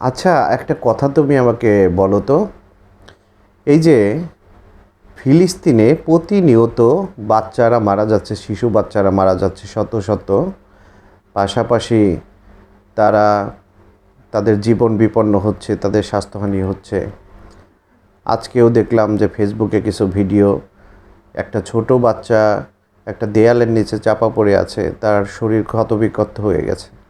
আচ্ছা একটা কথা তুমি আমাকে বলো তো। এই যে ফিলিস্তিনে প্রতিনিয়ত বাচ্চারা মারা যাচ্ছে, শিশু বাচ্চারা মারা যাচ্ছে শত শত। পাশাপাশি তারা তাদের জীবন বিপন্ন হচ্ছে, তাদের স্বাস্থ্যহানি হচ্ছে। আজকেও দেখলাম যে ফেসবুকে কিছু ভিডিও, একটা ছোট বাচ্চা একটা দেয়ালের নিচে চাপা পড়ে আছে, তার শরীর ক্ষতবিক্ষত হয়ে গেছে।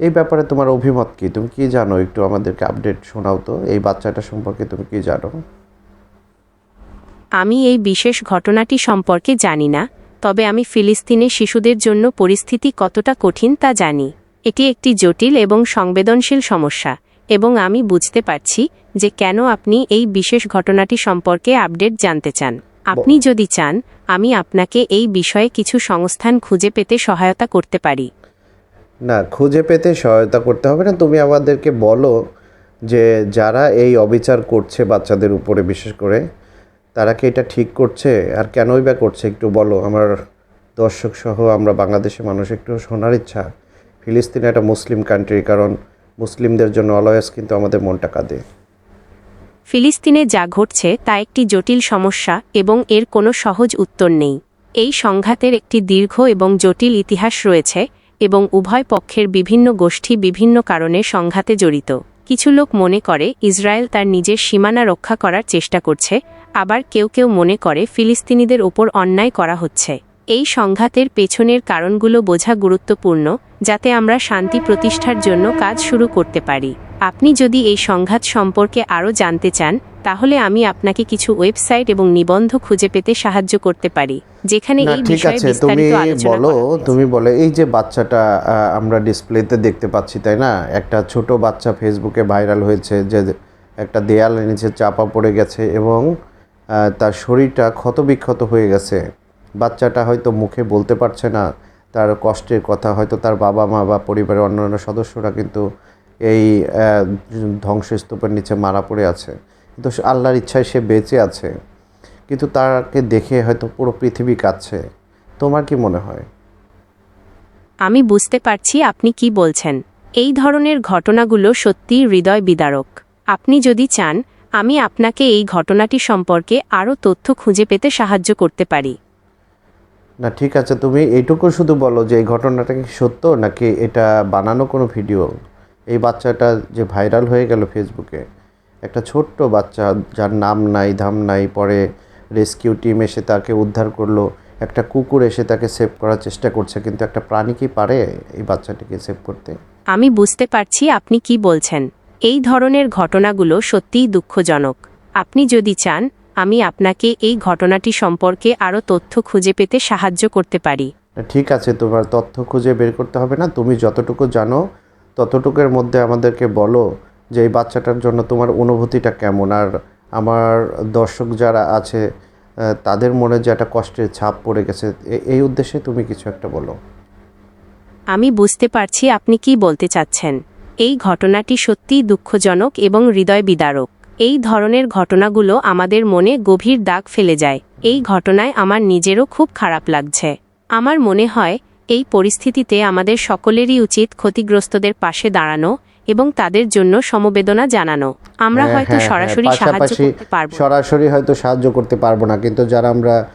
এই ব্যাপারে তোমার অভিমত কি? তুমি কি জানো? একটু আমাদেরকে আপডেট শোনাও তো। এই বাচ্চাটা সম্পর্কে তুমি কি জানো? আমি এই বিশেষ ঘটনাটি সম্পর্কে জানি না, তবে আমি ফিলিস্তিনে শিশুদের জন্য পরিস্থিতি কতটা কঠিন তা জানি। এটি একটি জটিল এবং সংবেদনশীল সমস্যা, এবং আমি বুঝতে পারছি যে কেন আপনি এই বিশেষ ঘটনাটি সম্পর্কে আপডেট জানতে চান। আপনি যদি চান, আমি আপনাকে এই বিষয়ে কিছু সংস্থান খুঁজে পেতে সহায়তা করতে পারি। না, খুঁজে পেতে সহায়তা করতে হবে না। তুমি আমাদেরকে বলো যে যারা এই অবিচার করছে বাচ্চাদের উপরে, বিশেষ করে তারা কি এটা ঠিক করছে? আর কেনই বা করছে? একটু বলো। আমার দর্শক সহ আমরা বাংলাদেশের মানুষ, একটু শোনার ইচ্ছা। ফিলিস্তিন একটা মুসলিম কান্ট্রি কারণ মুসলিমদের জন্য অলওয়েজ কিন্তু আমাদের মনটা কাঁদে। ফিলিস্তিনে যা ঘটছে তা একটি জটিল সমস্যা এবং এর কোনো সহজ উত্তর নেই। এই সংঘাতের একটি দীর্ঘ এবং জটিল ইতিহাস রয়েছে। এবং উভয় পক্ষের বিভিন্ন গোষ্ঠী বিভিন্ন কারণে সংঘাতে জড়িত। কিছু লোক মনে করে, ইসরায়েল তার নিজের সীমানা রক্ষা করার চেষ্টা করছে, আবার কেউ কেউ মনে করে ফিলিস্তিনিদের ওপর অন্যায় করা হচ্ছে। এই সংঘাতের পেছনের কারণগুলো বোঝা গুরুত্বপূর্ণ, যাতে আমরা শান্তি প্রতিষ্ঠার জন্য কাজ শুরু করতে পারি। আপনি যদি এই সংঘাত সম্পর্কে আরও জানতে চান তাহলে আমি আপনাকে কিছু ওয়েবসাইট এবং নিবন্ধ খুঁজে পেতে সাহায্য করতে পারি যেখানে এই ঠিক আছে তুমি বলো তুমি বলো এই যে বাচ্চাটা আমরা ডিসপ্লেতে দেখতে পাচ্ছি তাই না? একটা ছোট বাচ্চা ফেসবুকে ভাইরাল হয়েছে যে একটা দেয়াল নিচে চাপা পড়ে গেছে এবং তার শরীরটা ক্ষতবিক্ষত হয়ে গেছে। বাচ্চাটা হয়তো মুখে বলতে পারছে না তার কষ্টের কথা হয়তো তার বাবা মা বা পরিবারের অন্যান্য সদস্যরা কিন্তু এই ধ্বংসস্তূপের নিচে মারা পড়ে আছে। কিন্তু আল্লাহর ইচ্ছায় সে বেঁচে আছে। কিন্তু তাকে দেখে হয়তো পুরো পৃথিবী কাঁদছে। তোমার কি মনে হয়? আমি বুঝতে পারছি আপনি কি বলছেন। এই ধরনের ঘটনাগুলো সত্যিই হৃদয় বিদারক। আপনি যদি চান আমি আপনাকে এই ঘটনাটি সম্পর্কে আরও তথ্য খুঁজে পেতে সাহায্য করতে পারি। না ঠিক আছে তুমি এইটুকু শুধু বলো যে এই ঘটনাটা কি সত্য নাকি এটা বানানো কোনো ভিডিও? এই বাচ্চাটা যে ভাইরাল হয়ে গেল ফেসবুকে একটা ছোট্ট বাচ্চা যার নাম নাই ধাম নাই পরে রেস্কিউ টিম এসে তাকে উদ্ধার করল একটা কুকুর এসে তাকে সেভ করার চেষ্টা করছে কিন্তু একটা প্রাণী কি পারে এই বাচ্চাটিকে সেভ করতে? আমি বুঝতে পারছি আপনি কি বলছেন। এই ধরনের ঘটনাগুলো সত্যিই দুঃখজনক। আপনি যদি চান আমি আপনাকে এই ঘটনাটি সম্পর্কে আরও তথ্য খুঁজে পেতে সাহায্য করতে পারি। ঠিক আছে তোমার তথ্য খুঁজে বের করতে হবে না তুমি যতটুকু জানো ততটুকুর মধ্যে আমাদেরকে বলো যে এই বাচ্চাটার জন্য তোমার অনুভূতিটা কেমন? আর আমার দর্শক যারা আছে তাদের মনে যে একটা কষ্টের ছাপ পড়ে গেছে এই উদ্দেশ্যে তুমি কিছু একটা বলো। আমি বুঝতে পারছি আপনি কি বলতে চাচ্ছেন। এই ঘটনাটি সত্যিই দুঃখজনক এবং হৃদয় বিদারক এই ধরনের ঘটনাগুলো আমাদের মনে গভীর দাগ ফেলে যায়। এই ঘটনায় আমার নিজেরও খুব খারাপ লাগছে। আমার মনে হয় এই পরিস্থিতিতে আমাদের সকলেরই উচিত ক্ষতিগ্রস্তদের পাশে দাঁড়ানো এবং তাদের জন্য সমবেদনা জানানো। আমরা হ্যাঁ, হয়তো হ্যাঁ, হ্যাঁ, সরাসরি সাহায্য করতে পারব। সরাসরি হয়তো সাহায্য করতে পারব না কিন্তু যারা আমরা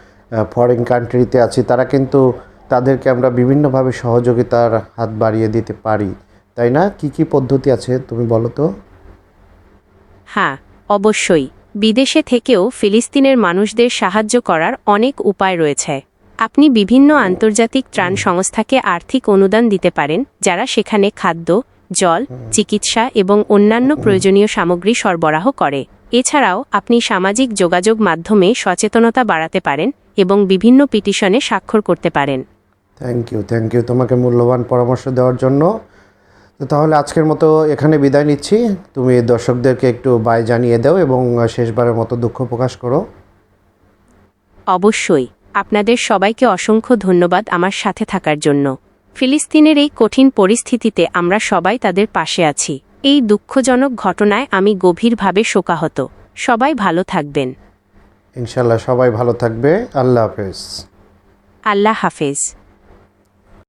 ফরেন কান্ট্রিতে আছি তারা কিন্তু তাদেরকে আমরা বিভিন্নভাবে সহযোগিতার হাত বাড়িয়ে দিতে পারি। তাই না? কি কি পদ্ধতি আছে তুমি বলো তো? হ্যাঁ অবশ্যই। বিদেশে থেকেও ফিলিস্তিনের মানুষদের সাহায্য করার অনেক উপায় রয়েছে। আপনি বিভিন্ন আন্তর্জাতিক ত্রাণ সংস্থাকে আর্থিক অনুদান দিতে পারেন যারা সেখানে খাদ্য জল চিকিৎসা এবং অন্যান্য প্রয়োজনীয় সামগ্রী সরবরাহ করে। এছাড়াও আপনি সামাজিক যোগাযোগ মাধ্যমে সচেতনতা বাড়াতে পারেন এবং বিভিন্ন পিটিশনে স্বাক্ষর করতে পারেন। থ্যাংক ইউ থ্যাংক ইউ তোমাকে মূল্যবান পরামর্শ দেওয়ার জন্য। তো তাহলে আজকের মতো এখানে বিদায় নিচ্ছি। তুমি দর্শকদেরকে একটু বাই জানিয়ে দাও এবং শেষবারের মতো দুঃখ প্রকাশ করো। অবশ্যই। আপনাদের সবাইকে অসংখ্য ধন্যবাদ আমার সাথে থাকার জন্য। ফিলিস্তিনের এই কঠিন পরিস্থিতিতে আমরা সবাই তাদের পাশে আছি। এই দুঃখজনক ঘটনায় আমি গভীরভাবে শোকাহত। সবাই ভালো থাকবেন। ইনশাল্লাহ সবাই ভালো থাকবে। আল্লাহ হাফেজ। আল্লাহ হাফেজ।